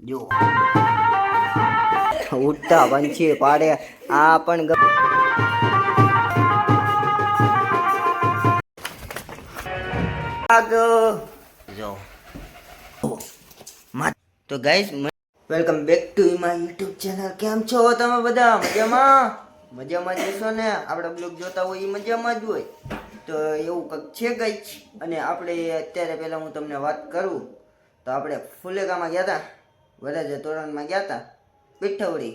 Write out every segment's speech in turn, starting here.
જો. ઉઠતા પંછી પાડે આ પણ જો. તો guys welcome back to my YouTube channel કેમ છો તમે બધા? મજામાં? મજામાં જ હશો ને? આપણે બ્લોગ જોતા હોય એ મજામાં જ હોય. તો એવું કંઈક છે ગઈ અને આપણે અત્યારે પહેલાં હું તમને વાત કરું. તો આપણે ફુલેગામાં ગયા હતા વરાજા તોરણમાં ગયા હતા પીઠવડી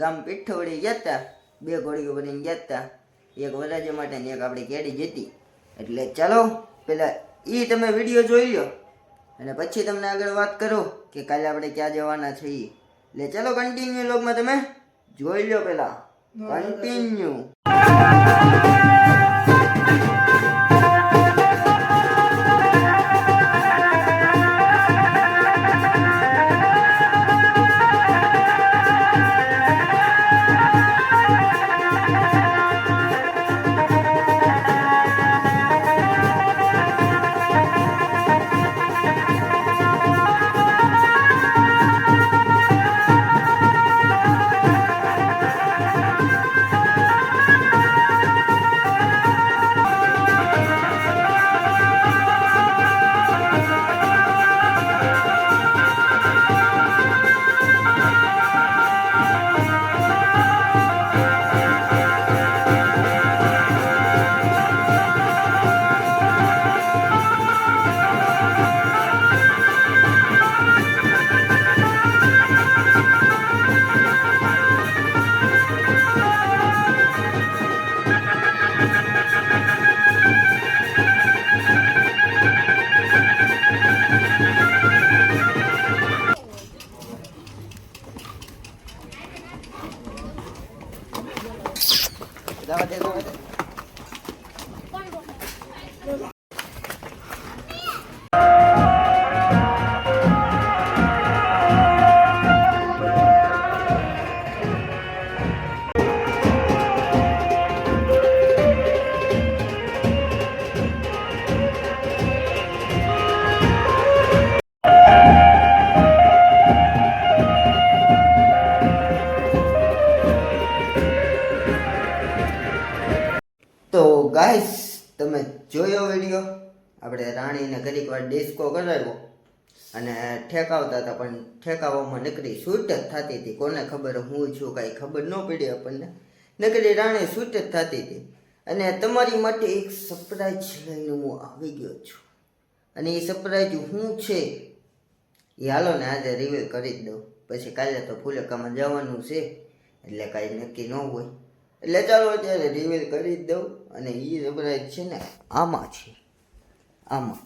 ગામ પીઠવડી ગયા હતા બે ઘોડીઓ બનીને ગયા હતા એક વરજ માટે ને એક આપણે કેડી જીતી. એટલે ચાલો પેલા એ તમે વીડિયો જોઈ લો અને પછી તમને આગળ વાત કરું કે કાલે આપણે ક્યાં જવાના છીએ. એટલે ચાલો કન્ટિન્યુ લોગમાં તમે જોઈ લો પેલા. કન્ટિન્યુ જવા દે જવા દે તો ગાઈસ તમે જોયો વીડિયો આપણે રાણીને ઘડીક વાર ડિસ્કો કરાવ્યો અને ઠેકાવતા હતા, પણ ઠેકાવામાં નકરી શૂટ જ થતી હતી. કોને ખબર, હું છું કાંઈ ખબર ન પડી આપણને. નકરી રાણી શૂટ જ થતી હતી. અને તમારી માટે એક સરપ્રાઈઝ લઈને હું આવી ગયો છું. અને એ સરપ્રાઈઝ શું છે એ હાલો ને આજે રિવીલ કરી જ દઉં. પછી કાલે તો ફૂલકામાં જવાનું છે, એટલે કાંઈ નક્કી ન હોય. એટલે ચાલો અત્યારે રિવીલ કરી જ દઉં અને એ સરપ્રાઈઝ છે ને આમાં છે. આમાં.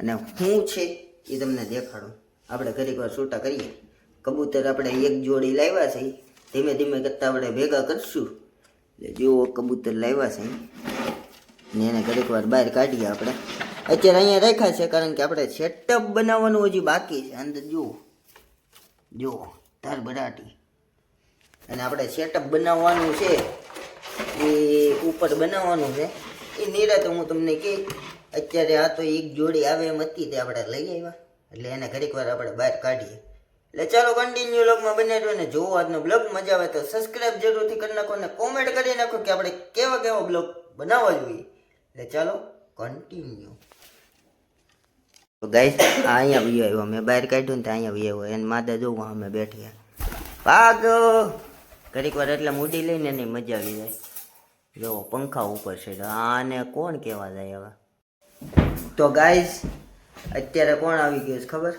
અને શું છે એ તમને દેખાડું. આપણે ઘડીક વાર છૂટા કરીએ. કબૂતર આપણે એક જોડી લાવ્યા છે. ધીમે ધીમે કરતાં આપણે ભેગા કરશું. એટલે જુઓ કબૂતર લાવ્યા છે, ને એને ઘડીક વાર બહાર કાઢીએ આપણે. અત્યારે અહીંયા રાખ્યા છે કારણ કે આપણે સેટઅપ બનાવવાનું હજી બાકી છે. અંદર જુઓ. જુઓ. તાર બરાટી. અને આપણે સેટઅપ બનાવવાનું છે. એ ઉપર બનાવવાનું છે. એ નિરાતે હું તમને કહી, અત્યારે આ તો એક જોડી આવે એમ હતી તે આપણે લઈ આવ્યા. એટલે એને ઘડીક વાર આપણે બહાર કાઢીએ. એટલે ચાલો કન્ટિન્યુ બ્લોગમાં બને રહ્યો ને જોવો આજનો બ્લોગ મજા આવે તો સબસ્ક્રાઇબ જરૂરથી કરી નાખો અને કોમેન્ટ કરી નાખો કે આપણે કેવા કેવા બ્લોગ બનાવવા જોઈએ. એટલે ચાલો કન્ટિન્યુ ગાઈસ અહીંયા વી આવ્યો. મેં બહાર કાઢ્યું ને તો અહીંયા વી એને માદા જોવું અમે બેઠ્યા. ભાગ! ઘડીક વાર એટલે મૂડી લઈને એની મજા આવી જાય. જો, પંખા ઉપર છે. આને કોણ કહેવા જાય હવે? તો ગાઈઝ અત્યારે કોણ આવી ગયો છે ખબર?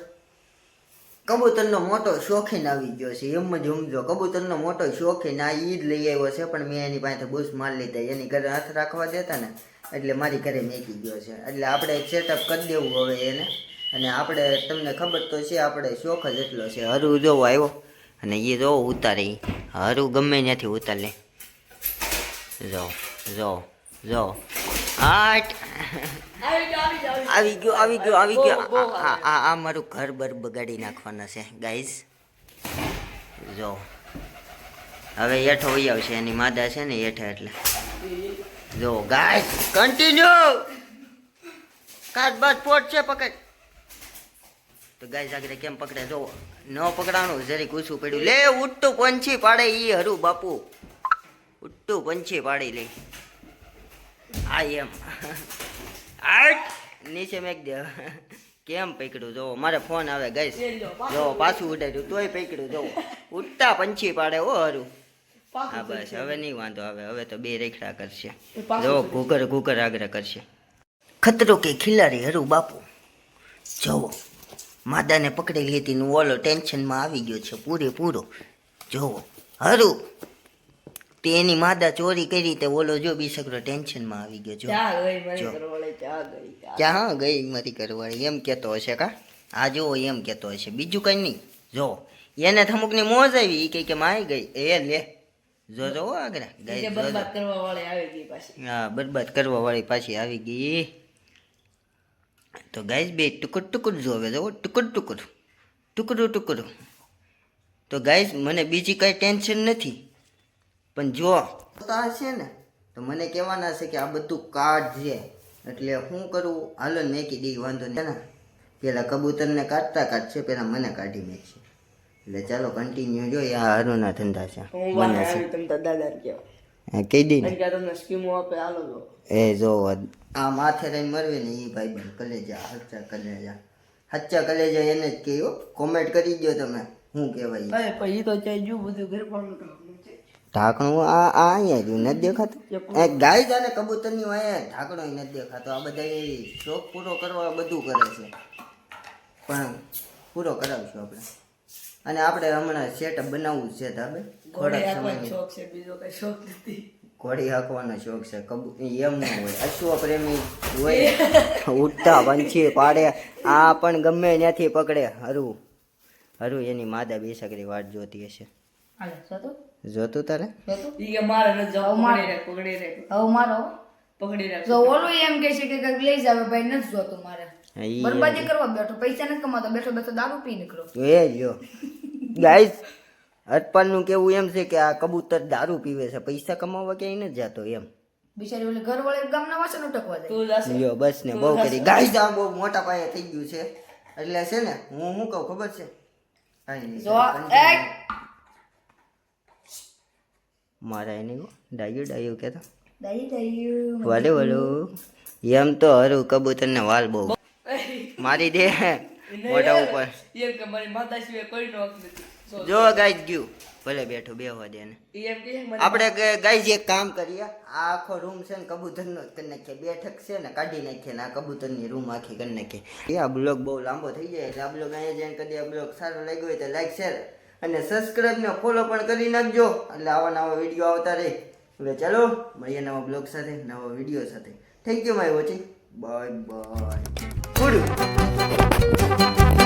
કબૂતરનો મોટો શોખીન આવી ગયો છે. એમ જ સમજો, કબૂતરનો મોટો શોખીન આ ઈદ લઈ આવ્યો છે, પણ મેં એની પાસે બુશ મારી લીધા. એની ઘરે હાથ રાખવા દેતા ને, એટલે મારી ઘરે મેકી ગયો છે. એટલે આપણે સેટઅપ કરી દેવું હવે એને. અને આપણે, તમને ખબર તો છે, આપણે શોખ જ એટલો છે. હરું જોવો આવ્યો. અને એ જો ઉતારે. હરુ ગમે ત્યાંથી ઉતાર લે જો જો જો. આટ આવી ગયો આવી ગયો આવી ગયો. આ- આ આ આ મારું ઘર બર બગાડી નાખવાના છે ગાઈઝ જો. હવે હેઠો વહી આવશે એની માદા છે ને હેઠ એટલે. જો ગાઈઝ કન્ટિન્યુ કાચ બાદ પોટ છે પકડ. તો ગાય જાગરે કેમ પકડે? જો ન પકડાણું જરીક ઊંચું પડ્યું. લે ઉઠતું પંછી પાડે ઈ હરું બાપુ. ઉઠતું પંછી પાડી લે. આ એમ. આટ નીચે મેક દે. કેમ પકડ્યું? જો મારે ફોન આવે ગઈશ જો પાછું ઉડાડ્યું તોય પકડ્યું જો. ઉઠતા પંછી પાડે ઓ હરું. હા બસ હવે નહીં વાંધો આવે હવે તો બે રેખડા કરશે. જો ઘૂકર ઘૂકર આગ્રહ કરશે. ખતરો કે ખિલાડી હરું બાપુ? જવો માદાને પકડી લીધી નું ઓલો ટેન્શનમાં આવી ગયો છે પૂરેપૂરો. જોવો હરું. તે એની માદા ચોરી કરી તે ઓલો જો બિસકરો ટેન્શનમાં આવી ગયો. જો ક્યાં ગઈ મારી કરવાળી એમ કહેતો હશે કા? આ જો એમ કહેતો હશે. બીજું કંઈ નહીં. જો એને થમુકની મોજ આવી. એ કહે કે માય ગઈ. એ લે. જો જો આગળ. ગઈ. બરબાદ કરવા વાળી આવી ગઈ પાછી. હા બરબાદ કરવા વાળી પાછી આવી ગઈ. તો ગાઈઝ બે ટુકડ ટુકડ જોવે જવો ટુકડ ટુકડ ટુકડું ટુકડું. તો ગાઈઝ મને બીજી કાંઈ ટેન્શન નથી પણ જો આ છે ને તો મને કહેવાના છે કે આ બધું છે. એટલે હું કરું હાલો મેકી દઈ વાંધો નહીં. ને પેલા કબૂતરને કાઢતા કાઢશે પેલા મને કાઢી મેકશે. એટલે ચાલો કન્ટિન્યુ જો આ હરુના ધંધા છે. મને છે. હા, કહી દઈ ને. તમને સ્કીમો આપે હાલો તો. એ જો આ માથે રહી મરવે ને એ ભાઈ બન કલેજા હચ્ચા કલેજા. હચ્ચા કલેજા એને જ કહ્યું કોમેન્ટ કરી દો તમે શું કહેવાય. અરે પણ ઈ તો ચાઈ જો બધું ઘર પણ ઢાંકણું આ આ અહીંયા રહ્યું નથી દેખાતું? એ ગાય જાને કબૂતરની અહીંયા ઢાંકણો નથી દેખાતો. આ બધા એ શોખ પૂરો કરવા બધું કરે છે. પણ પૂરો કરાવશું આપણે. અને આપણે હમણાં સેટઅપ બનાવવું છે તાબે ઘોડે થોડાક આખો શોખ છે બીજો કઈ શોખ નથી. ઘોડી હાંકવાનો શોખ છે કબૂ એમ ન હોય અશ્વ પ્રેમી હોય ઉઠતા પંછી પાડે આ પણ ગમે ત્યાંથી પકડે હરું હરું એની માદા બે સકરી વાટ જોતી હશે. જોતું? તારે? ઈ કે મારે ન જાવ હવે પકડી રાખ પકડી મારો પકડી રાખ. જો ઓલું એમ કે છે કે કંઈક લઈ જાવ ભાઈ નથી જોતું મારે. બરબાદી કરવા બેઠો પૈસા નથી કમાતો બેઠો બેઠો દારૂ પી નીકળો. એ લ્યો ગાઈસ હરપાલનું કેવું એમ છે કે આ કબૂતર દારૂ પીવે છે પૈસા કમાવા ક્યાંય નથી જતો એમ. બિચારી ઓલે ઘર વાળી ગામના વાસણ ઉટકવા જાય. તું બસ ને બહુ કરી. ગાઈસ આ બહુ મોટા પાયે થઈ ગયું છે. એટલે છે ને હું શું કહું ખબર છે? જો મારા એને ડાયું ડાયું કહેતા. વાલો એમ તો હરું કબૂતરને વાલ બહુ મારી દે મોઢા ઉપર. એમ કે મારી માતા સિવાય કોઈ નો હક નથી. જો ગાઈ ગયું ભલે બેઠો બેહવા દે ને આપણે ગાઈ એક કામ કરીએ આ આખો રૂમ છે ને કબૂતરનો કરી નાખીએ. બેઠક છે ને કાઢી નાખીએ ને આ કબૂતરની રૂમ આખી કરી નાખીએ. આ બ્લોગ બહુ લાંબો થઈ જાય એટલે આ બ્લોગ અહીંયા જઈને કદી આ બ્લોગ સારો લાગ્યો હોય તો લાઈક શેર અને સબસ્ક્રાઈબ ને ફોલો પણ કરી નાખજો. એટલે આવા નવા વીડિયો આવતા રહે. એટલે ચાલો મળીએ નવા બ્લોગ સાથે નવા વીડિયો સાથે. Thank you my watching bye bye 折る。